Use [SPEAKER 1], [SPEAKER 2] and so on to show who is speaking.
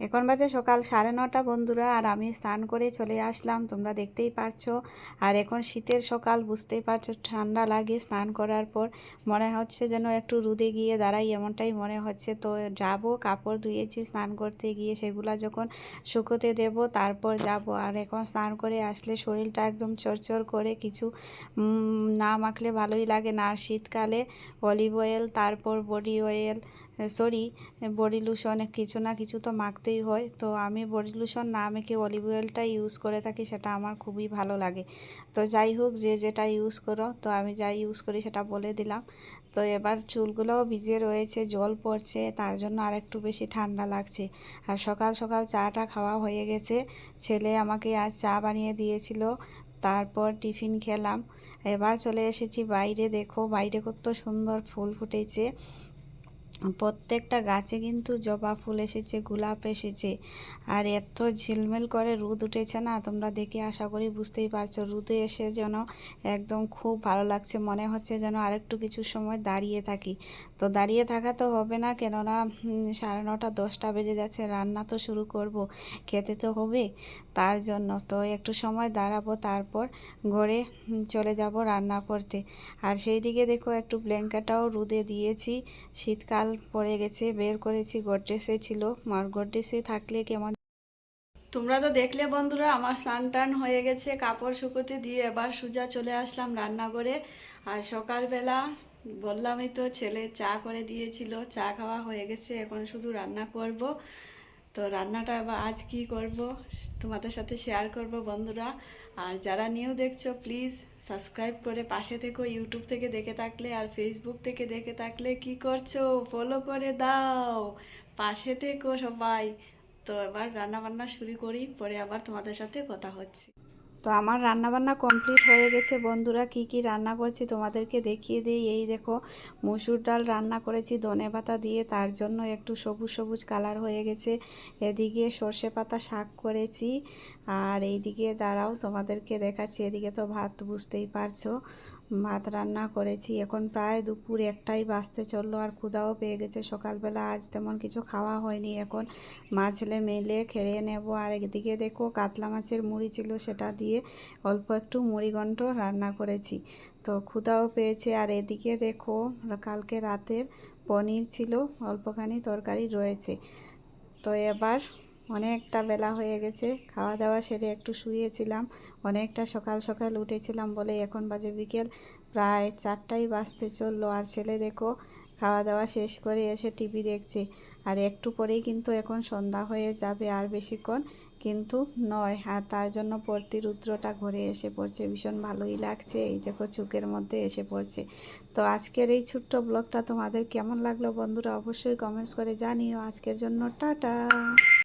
[SPEAKER 1] এখন বাজে সকাল সাড়ে নটা বন্ধুরা, আর আমি স্নান করে চলে আসলাম, তোমরা দেখতেই পারছ। আর এখন শীতের সকাল, বুঝতেই পারছ, ঠান্ডা লাগে স্নান করার পর। মনে হচ্ছে যেন একটু রোদে গিয়ে দাঁড়াই, এমনটাই মনে হচ্ছে। তো যাব, কাপড় ধুয়েছি, স্নান করতে গিয়ে সেগুলা যখন শুকোতে দেব, তারপর যাব। আর এখন স্নান করে আসলে শরীরটা একদম চরচর করে, কিছু না মাখলে ভালোই লাগে না। আর শীতকালে অলিভ অয়েল তারপর body oil sorry body lotion কিছু না কিছু তো মাখতেই হয়। তো আমি বডি লোশন না মেখে অলিভ অয়েলটা ইউজ করে থাকি, সেটা আমার খুবই ভালো লাগে। তো যাই হোক, যে যেটা ইউজ করো, তো আমি যা ইউজ করি সেটা বলে দিলাম। তো এবার চুলগুলোও ভিজে রয়েছে, জল পড়ছে, তার জন্য আর একটু বেশি ঠান্ডা লাগছে। আর সকাল সকাল চাটা খাওয়া হয়ে গেছে। ছেলে আমাকে আজ চা বানিয়ে দিয়েছিল, তারপর টিফিন খেলাম। এবার চলে এসেছি বাইরে, দেখো বাইরে কত সুন্দর ফুল ফুটেছে। প্রত্যেকটা গাছে কিন্তু জবা ফুল এসেছে, গোলাপ এসেছে। আর এত ঝিলমিল করে রোদ উঠেছে না, তোমরা দেখে আশা করি বুঝতেই পারছ, রোদে এসে যেন একদম খুব ভালো লাগছে। মনে হচ্ছে যেন আরেকটু কিছু সময় দাঁড়িয়ে থাকি। তো দাঁড়িয়ে থাকা তো হবে না, কেননা সাড়ে নটা, দশটা বেজে যাচ্ছে, রান্না তো শুরু করব, খেতে তো হবে। তার জন্য তো একটু সময় দাঁড়াবো, তারপর ঘরে চলে যাব রান্না করতে। আর সেই দিকে দেখো একটু ব্ল্যাঙ্কেটটাও রোদে দিয়েছি, শীতকাল পড়ে গেছে, বের করেছি, গোড্রেসে ছিল। মার গোড্রেসে থাকলে কেমন? তোমরা তো দেখলে বন্ধুরা, আমার স্নান টান হয়ে গেছে, কাপড় শুকোতে দিয়ে এবার সোজা চলে আসলাম রান্নাঘরে। আর সকালবেলা বললামই তো, ছেলে চা করে দিয়েছিল, চা খাওয়া হয়ে গেছে, এখন শুধু রান্না করব। তো রান্নাটা এবার আজ কি করব তোমাদের সাথে শেয়ার করব বন্ধুরা। আর যারা নিউ দেখছ প্লিজ সাবস্ক্রাইব করে পাশে থেকো ইউটিউব থেকে দেখে থাকলে আর ফেসবুক থেকে দেখে থাকলে কি করছ? ফলো করে দাও। পাশে থেকো সবাই। তো এবার রান্না বান্না শুরু করি, পরে আবার তোমাদের সাথে কথা হচ্ছে। তো আমার রান্না বান্না কমপ্লিট হয়ে গেছে। বন্ধুরা, কি কি রান্না করছি তোমাদেরকে দেখিয়ে দিই। এই দেখো, মুসুর ডাল রান্না করেছি ধনে পাতা দিয়ে, তার জন্য একটু সবুজ সবুজ কালার হয়ে গেছে। এদিকে সর্ষে পাতা শাক করেছি। আর এইদিকে দাঁড়াও, তোমাদেরকে দেখাচ্ছি। এদিকে তো ভাত বুঝতেই পারছ, ভাত রান্না করেছি। এখন প্রায় দুপুর একটাই বাজতে চলল, আর ক্ষুদাও পেয়ে গেছে। সকালবেলা আজ তেমন কিছু খাওয়া হয়নি। এখন মা ছেলে মেলে খেয়ে নেব। আর একদিকে দেখো, কাতলা মাছের মুড়ি ছিল, সেটা দিয়ে অল্প একটু মুড়ি ঘন্ট রান্না করেছি। তো ক্ষুদাও পেয়েছে। আর এদিকে দেখো, কালকে রাতের পনির ছিল, অল্পখানি তরকারি রয়েছে। তো এবার অনেকটা বেলা হয়ে গেছে। খাওয়া দাওয়া সেরে একটু শুয়েছিলাম। অনেকটা সকাল সকাল উঠেছিলাম বলে এখন বাজে বিকেল, প্রায় চারটাই বাজতে চলল। আর ছেলে দেখো খাওয়া দাওয়া শেষ করে এসে টিভি দেখছে। আর একটু পরেই কিন্তু এখন সন্ধ্যা হয়ে যাবে। আর বেশিক্ষণ কিন্তু নয়। আর তার জন্য পরতি রুদ্রটা ঘরে এসে পড়ছে। ভীষণ ভালোই লাগছে। এই দেখো চুকের মধ্যে এসে পড়ছে। তো আজকের এই ছোট্ট ব্লগটা তোমাদের কেমন লাগল বন্ধুরা অবশ্যই কমেন্টস করে জানিও। আজকের জন্য টাটা।